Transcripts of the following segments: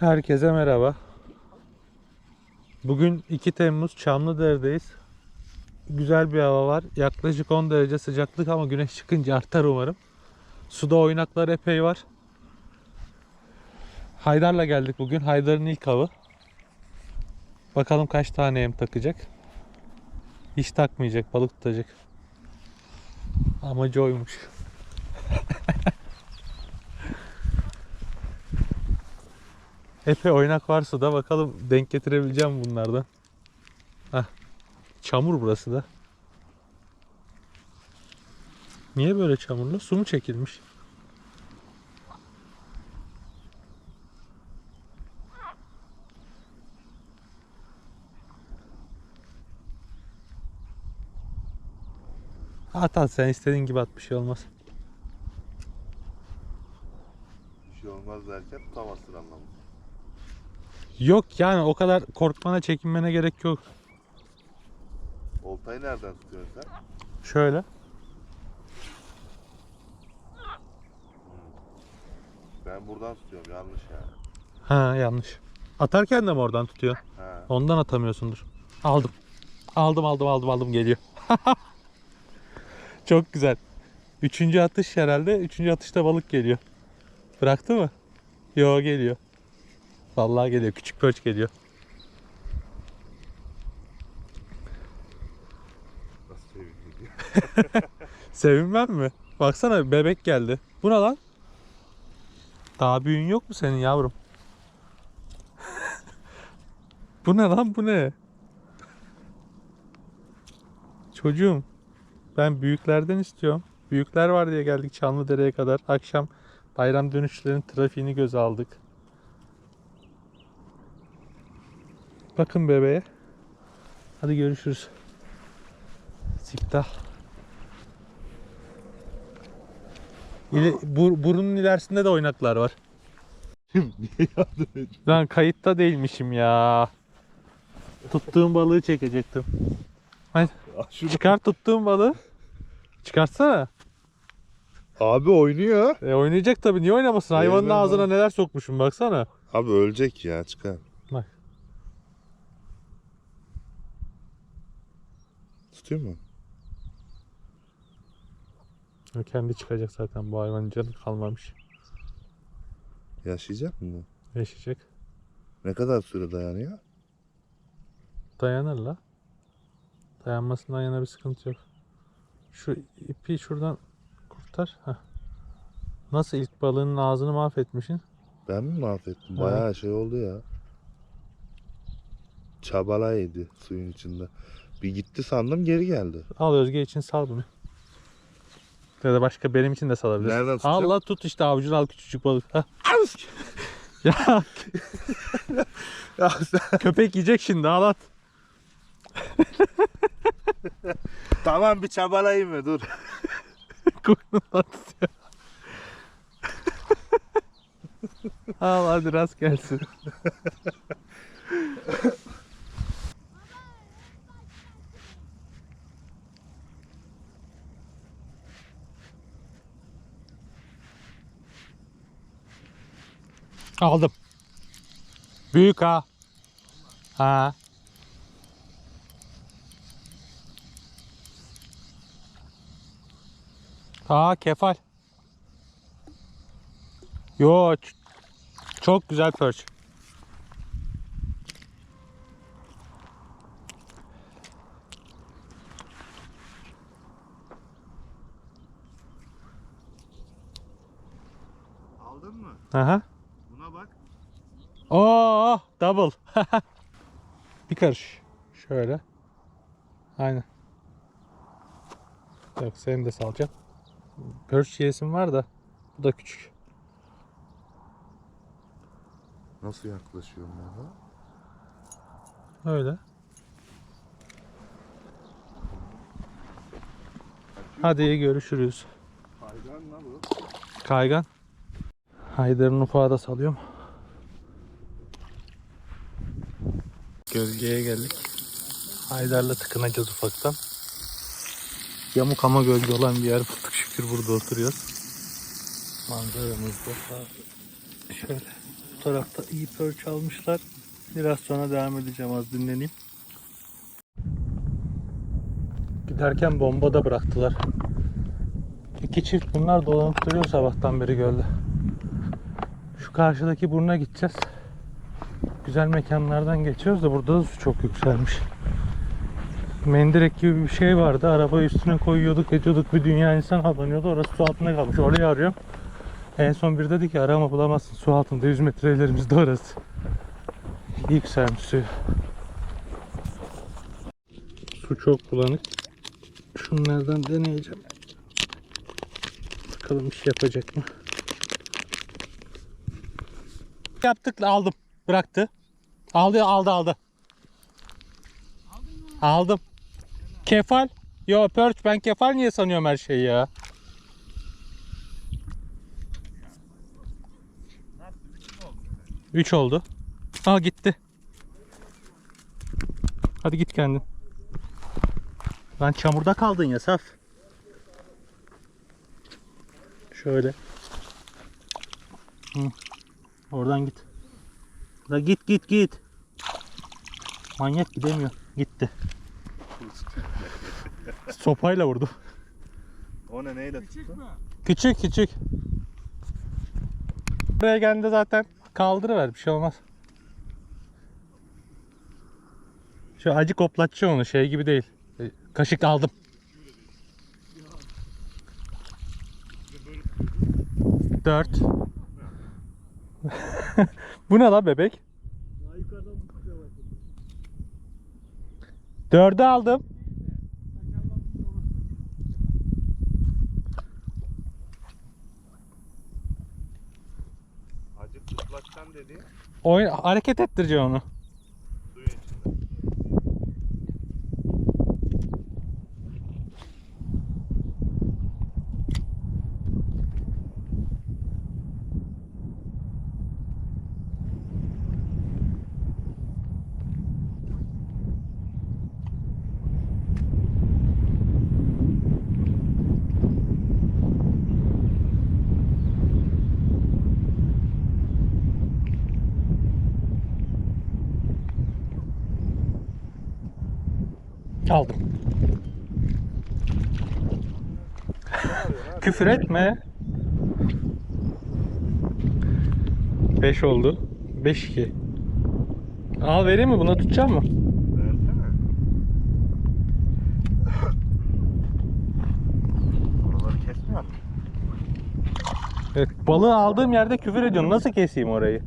Herkese merhaba. Bugün 2 Temmuz Çamlıdere'deyiz. Güzel bir hava var. Yaklaşık 10 derece sıcaklık ama güneş çıkınca artar umarım. Suda oynaklar epey var. Haydar'la geldik bugün. Haydar'ın ilk avı. Bakalım kaç tane yem takacak. Hiç takmayacak, balık tutacak. Amacı oymuş. Epey oynak var suda. Bakalım denk getirebileceğim bunlardan. Heh. Çamur burası da. Niye böyle çamurlu? Su mu çekilmiş? At at sen istediğin gibi at bir şey olmaz. Bir şey olmaz derken tutamazsın anlamında. Yok yani o kadar korkmana çekinmene gerek yok. Oltayı nereden tutuyorsun sen? Şöyle. Ben buradan tutuyorum yanlış yani. Ha yanlış. Atarken de mi oradan tutuyor? Ha. Ondan atamıyorsundur. Aldım. Aldım aldım aldım aldım geliyor. Çok güzel. Üçüncü atış herhalde. Üçüncü atışta balık geliyor. Bıraktı mı? Yo geliyor. Vallahi geliyor. Küçük pörç geliyor. Nasıl Sevinmem mi? Baksana bebek geldi. Bu ne lan? Daha büyüğün yok mu senin yavrum? bu ne lan bu ne? Çocuğum ben büyüklerden istiyorum. Büyükler var diye geldik Çamlıdere'ye kadar. Akşam bayram dönüşlerin trafiğini göze aldık. Bakın bebeğe. Hadi görüşürüz. Siktah. İle, bur- burunun ilerisinde de oynaklar var. Niye yardım ediyorsun? Lan kayıtta değilmişim ya. Tuttuğum balığı çekecektim. Şunu... Çıkar tuttuğum balığı. Çıkartsana. Abi oynuyor. E, oynayacak tabii. Niye oynamasın? Hayvanın Eyvallah. ağzına neler sokmuşum baksana. Abi ölecek ya çıkar. Bak. Tutuyor mu? O Kendi çıkacak zaten. Bu hayvanın canı kalmamış. Yaşayacak mı bu? Yaşayacak. Ne kadar süre dayanıyor? Dayanır la. Dayanmasından yana bir sıkıntı yok. Şu ipi şuradan kurtar. Heh. Nasıl ilk balığının ağzını mahvetmişsin? Ben mi mahvettim? Ha. Bayağı şey oldu ya. Çabala yedi suyun içinde. Bir gitti sandım geri geldi. Al Özge için sal bunu. Ya da başka benim için de salabilirsin. Nereden tutacağım? Allah tut işte avucunu al küçücük balık. Hah. ya Ya sen... köpek yiyecek şimdi al at. tamam bir çabalayayım mı dur. Koynundan tutuyor. al hadi rast gelsin. Aldım. Büyük ha. Ha. Aa kefal. Yo çok güzel perch. Aldın mı? Aha. Double. bir karış. Şöyle. Aynen. Yok seni de salacağım. Perch yiyesim var da bu da küçük. Nasıl yaklaşıyorum ya? Öyle. Hadi görüşürüz. Haydan lan bu. Kaygan. Haydar'ın ufağı da salıyorum. Gölgeye geldik. Haydar'la tıkınacağız ufaktan. Yamuk ama gölge olan bir yer bulduk şükür burada oturuyoruz. Manzaramız da şöyle. Bu tarafta iyi perch almışlar. Biraz sonra devam edeceğim az dinleneyim. Giderken bomba da bıraktılar. İki çift bunlar dolanıp duruyor sabahtan beri gölde. Şu karşıdaki buruna gideceğiz. Güzel mekanlardan geçiyoruz da burada da su çok yükselmiş. Mendirek gibi bir şey vardı. Arabayı üstüne koyuyorduk, ediyorduk. Bir dünya insan avlanıyordu. Orası su altında kalmış. Orayı arıyorum. En son bir dedi ki arama bulamazsın. Su altında 100 metre ilerimizde orası. İyi yükselmiş suyu. Su çok bulanık. Şunlardan deneyeceğim. Bakalım iş yapacak mı? Yaptık aldım. Bıraktı. Aldı aldı aldı. Aldım. Kefal. Yo perch ben kefal niye sanıyorum her şeyi ya. Üç oldu. Al gitti. Hadi git kendin. Lan çamurda kaldın ya Saf. Şöyle. Hı. Oradan git. Da git git git. Manyak gidemiyor. Gitti. Sopayla vurdu. O ne neyle tuttu? Küçük küçük. Buraya geldiğinde zaten kaldırıver bir şey olmaz. Şu acı koplatçı onu şey gibi değil. E, Kaşık aldım. Dört. Bu ne lan bebek? Dördü aldım. Acı tutlaştan dedi. Oyun hareket ettireceksin onu. Aldım. Küfür etme. 5 oldu. 5 2. Al vereyim mi? Buna tutacak mı? Versene. Oraları kesmiyor? Evet, balığı aldığım yerde küfür ediyorsun. Nasıl keseyim orayı?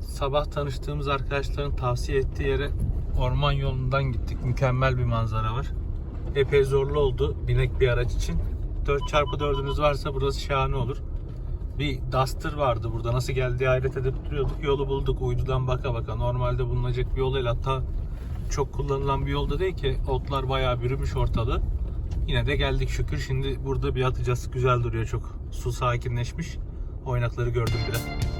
Sabah tanıştığımız arkadaşların tavsiye ettiği yere orman yolundan gittik. Mükemmel bir manzara var. Epey zorlu oldu binek bir araç için. 4x4'ünüz varsa burası şahane olur. Bir Duster vardı burada. Nasıl geldiği hayret edip duruyorduk. Yolu bulduk uydudan baka baka. Normalde bulunacak bir yol değil. Hatta çok kullanılan bir yolda değil ki. Otlar bayağı bürümüş ortalığı. Yine de geldik şükür. Şimdi burada bir atacağız. Güzel duruyor çok. Su sakinleşmiş. Oynakları gördüm biraz.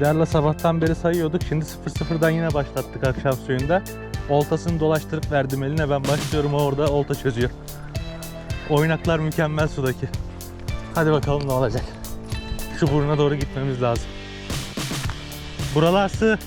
Bilal'la sabahtan beri sayıyorduk. Şimdi 0-0'dan yine başlattık akşam suyunda. Oltasını dolaştırıp verdim eline. Ben başlıyorum orada olta çözüyor. Oynaklar mükemmel sudaki. Hadi bakalım ne olacak. Şu buruna doğru gitmemiz lazım. Buralar sığ.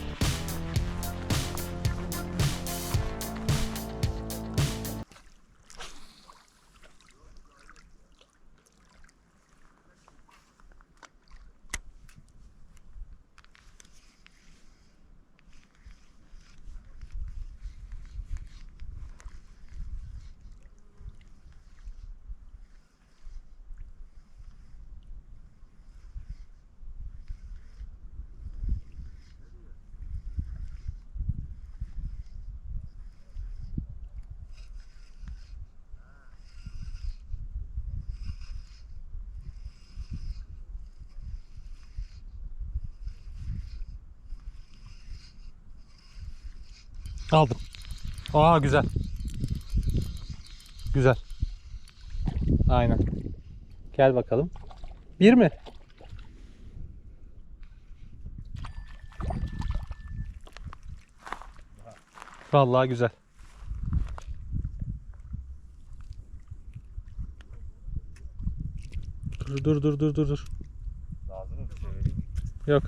Aldım. Aa güzel. Güzel. Aynen. Gel bakalım. Bir mi? Vallahi güzel. Dur dur dur dur dur dur. Yok.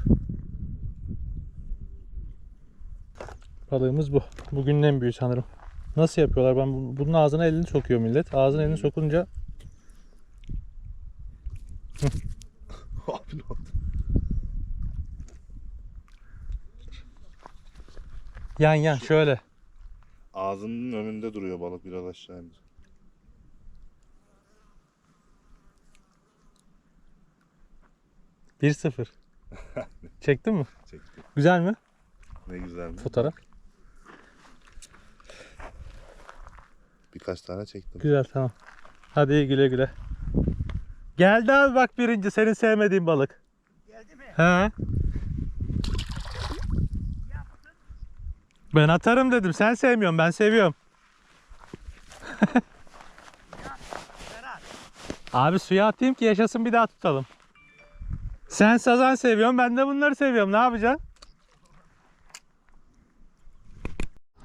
Balığımız bu. Bugünün en büyüğü sanırım. Nasıl yapıyorlar? Ben bu- bunun ağzına elini sokuyor millet. Ağzına elini sokunca Abi ne oldu? yan yan şöyle. Ağzının önünde duruyor balık biraz aşağı indir. Bir sıfır. Çektin mi? Çekti. Güzel mi Ne güzel mi? fotoğraf? Birkaç tane çektim. Güzel tamam. Hadi iyi güle güle. Geldi abi bak birinci senin sevmediğin balık. Geldi mi? He. Ben atarım dedim. Sen sevmiyorsun. Ben seviyorum. Abi suya atayım ki yaşasın bir daha tutalım. Sen sazan seviyorsun. Ben de bunları seviyorum. Ne yapacaksın?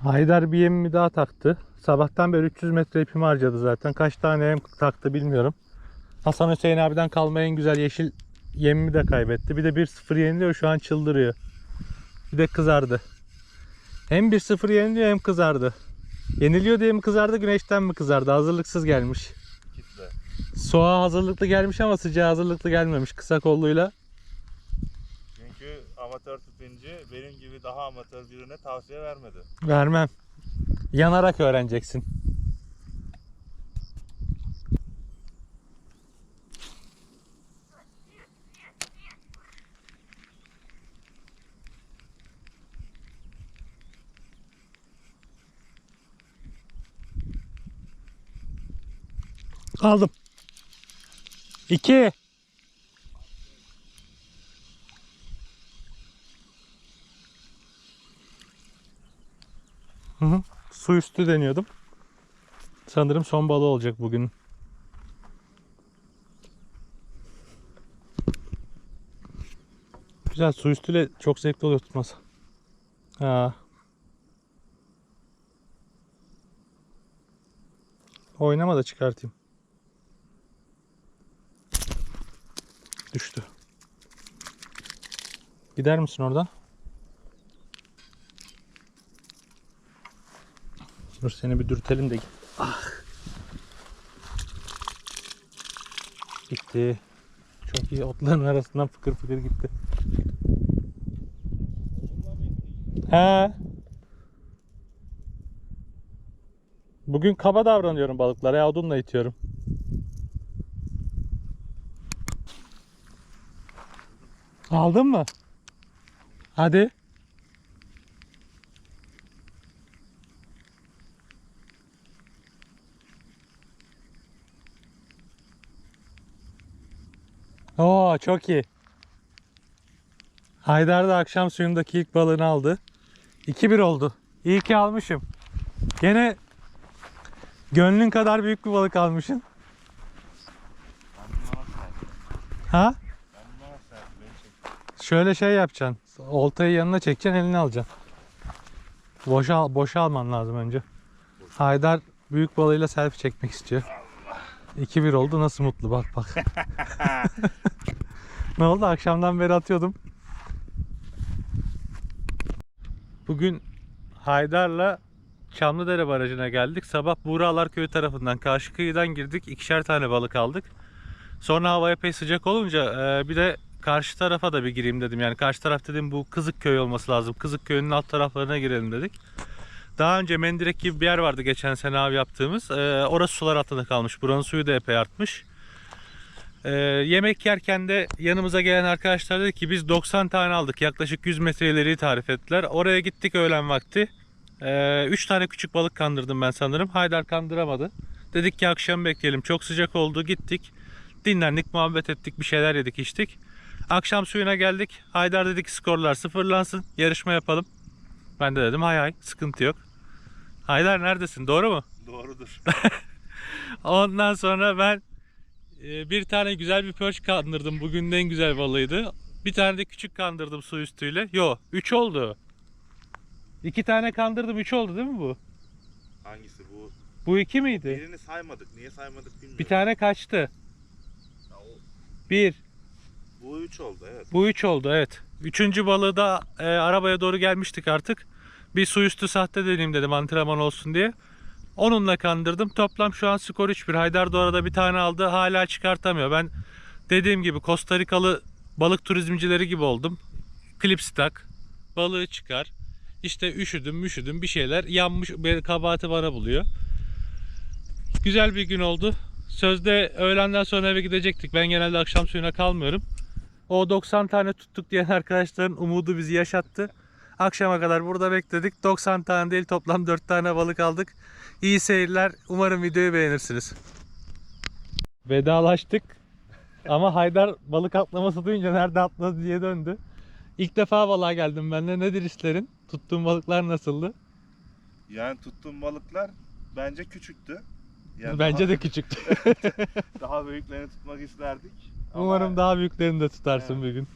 Haydar bir yemimi daha taktı. Sabahtan beri 300 metre ipimi harcadı zaten. Kaç tane yem taktı bilmiyorum. Hasan Hüseyin abiden kalma en güzel yeşil yemimi de kaybetti. Bir de 1-0 yeniliyor şu an çıldırıyor. Bir de kızardı. Hem 1-0 yeniliyor hem kızardı. Yeniliyor diye mi kızardı güneşten mi kızardı? Hazırlıksız gelmiş. Soğuğa hazırlıklı gelmiş ama sıcağa hazırlıklı gelmemiş kısa kolluyla amatör tüpinci benim gibi daha amatör birine tavsiye vermedi. Vermem. Yanarak öğreneceksin. Aldım. 2 Su üstü deniyordum. Sanırım son balığı olacak bugün. Güzel su üstüyle çok zevkli oluyor tutması. Ha. Oynama da çıkartayım. Düştü. Gider misin oradan? Dur seni bir dürtelim de git. Ah. Gitti. Çok iyi otların arasından fıkır fıkır gitti. He. Bugün kaba davranıyorum balıklara ya odunla itiyorum. Aldın mı? Hadi. Oo çok iyi. Haydar da akşam suyundaki ilk balığını aldı. 2-1 oldu. İyi ki almışım. Gene gönlün kadar büyük bir balık almışsın. Ha? Şöyle şey yapacaksın. Oltayı yanına çekeceksin, elini alacaksın. Boşa, boşa alman lazım önce. Haydar büyük balığıyla selfie çekmek istiyor. 2-1 oldu. Nasıl mutlu bak bak. ne oldu? Akşamdan beri atıyordum. Bugün Haydar'la Çamlıdere Barajı'na geldik. Sabah Buğralar Köyü tarafından karşı kıyıdan girdik. İkişer tane balık aldık. Sonra hava epey sıcak olunca e, bir de karşı tarafa da bir gireyim dedim. Yani karşı taraf dedim bu Kızık Köy olması lazım. Kızık Köyü'nün alt taraflarına girelim dedik. Daha önce Mendirek gibi bir yer vardı geçen sene av yaptığımız. E, orası sular altında kalmış. Buranın suyu da epey artmış. E, yemek yerken de yanımıza gelen arkadaşlar dedi ki biz 90 tane aldık. Yaklaşık 100 metre ileriyi tarif ettiler. Oraya gittik öğlen vakti. 3 tane küçük balık kandırdım ben sanırım. Haydar kandıramadı. Dedik ki akşam bekleyelim. Çok sıcak oldu. Gittik. Dinlendik, muhabbet ettik, bir şeyler yedik, içtik. Akşam suyuna geldik. Haydar dedi ki skorlar sıfırlansın. Yarışma yapalım. Ben de dedim hay hay sıkıntı yok. Haydar neredesin? Doğru mu? Doğrudur. Ondan sonra ben e, bir tane güzel bir pörç kandırdım. Bugünün en güzel balığıydı. Bir tane de küçük kandırdım su üstüyle. Yo 3 oldu. İki tane kandırdım 3 oldu değil mi bu? Hangisi bu? Bu iki miydi? Birini saymadık. Niye saymadık bilmiyorum. Bir tane kaçtı. Ya o- Bir. Bu 3 oldu evet. Bu üç oldu evet. Üçüncü balığı da e, arabaya doğru gelmiştik artık. Bir su üstü sahte deneyim dedim antrenman olsun diye. Onunla kandırdım. Toplam şu an skor 3-1. Haydar da orada bir tane aldı. Hala çıkartamıyor. Ben dediğim gibi Costa Rikalı balık turizmcileri gibi oldum. Klips tak. Balığı çıkar. İşte üşüdüm müşüdüm bir şeyler yanmış kabahati bana buluyor. Güzel bir gün oldu. Sözde öğlenden sonra eve gidecektik. Ben genelde akşam suyuna kalmıyorum. O 90 tane tuttuk diyen arkadaşların umudu bizi yaşattı. Akşama kadar burada bekledik. 90 tane değil toplam 4 tane balık aldık. İyi seyirler. Umarım videoyu beğenirsiniz. Vedalaştık. Ama Haydar balık atlaması duyunca nerede atladı diye döndü. İlk defa balığa geldim ben de. Nedir işlerin? Tuttuğum balıklar nasıldı? Yani tuttuğum balıklar bence küçüktü. Yani Bence daha, de küçüktü. daha büyüklerini tutmak isterdik. Ama Umarım daha büyüklerini de tutarsın Evet. bir gün.